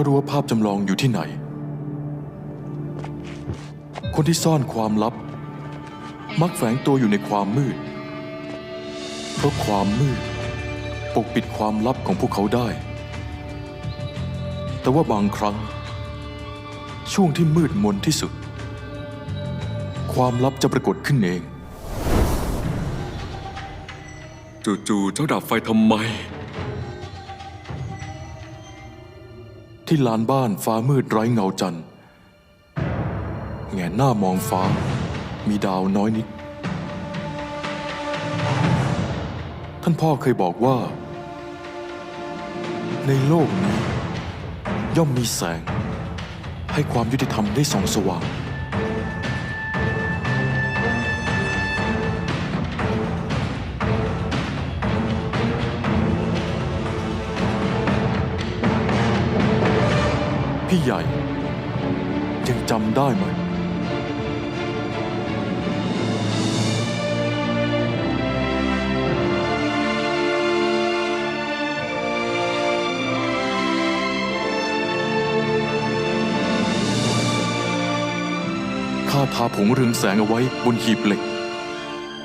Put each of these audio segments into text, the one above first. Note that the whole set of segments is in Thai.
ารู้ว่าภาพจำลองอยู่ที่ไหน คนที่ซ่อนความลับ มักแฝงตัวอยู่ในความมืด เพราะความมืด ปกปิดความลับของพวกเขาได้ แต่ว่าบางครั้ง ช่วงที่มืดมนที่สุด ความลับจะปรากฏขึ้นเอง จู่ๆเจ้าดับไฟทำไม ที่ลานบ้านฟ้ามืดไร้เงาจันทร์แงนหน้ามองฟ้า มีดาวน้อยนิด ท่านพ่อเคยบอกว่า ในโลกนี้ ย่อมมีแสง ให้ความยุติธรรมได้ส่องสว่าง พี่ใหญ่ ยังจำได้ไหม ข้าทาผงเรืองแสงเอาไว้บนหีบเหล็ก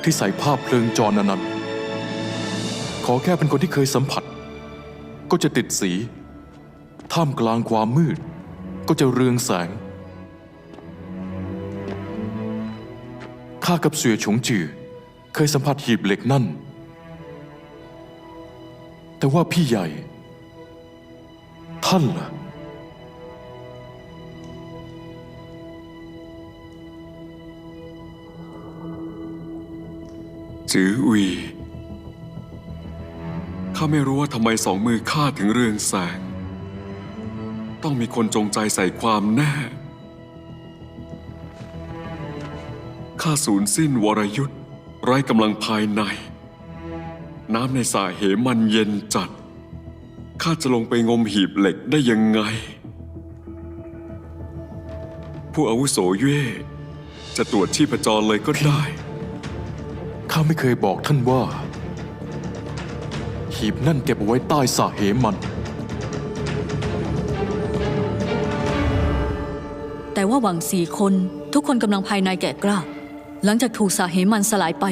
ที่ใส่ภาพเพลิงจรอนันต์ขอแค่เป็นคนที่เคยสัมผัส ก็จะติดสี ท่ามกลางความมืด ก็จะเรืองแสง ข้ากับเสือฉงจือ เคยสัมผัสหีบเหล็กนั่น แต่ว่าพี่ใหญ่ ท่านล่ะจืออุยข้าไม่รู้ว่าทำไมสองมือข้าถึงเรืองแสง ต้องมีคนจงใจใส่ความแน่ ข้าสูญสิ้นวรยุทธ์ไร้กำลังภายใน น้ำในสาเหมันเย็นจัด ข้าจะลงไปงมหีบเหล็กได้ยังไง ผู้อาวุโสเย่จะตรวจชีพจรเลยก็ได้ ข้าไม่เคยบอกท่านว่า หีบนั่นเก็บเอาไว้ใต้สาเหมัน แต่ว่าหวังสี่คนทุกคนกำลังภายในแก่กล้า หลังจากถูกสาเหมันสลายไป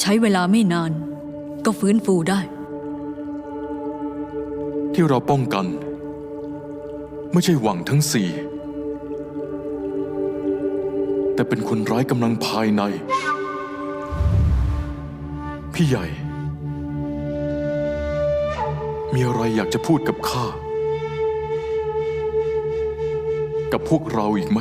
ใช้เวลาไม่นาน ก็ฟื้นฟูได้ ที่เราป้องกัน ไม่ใช่หวังทั้งสี่ แต่เป็นคนร้ายกำลังภายใน พี่ใหญ่ มีอะไรอยากจะพูดกับข้า กับพวกเราอีกไหม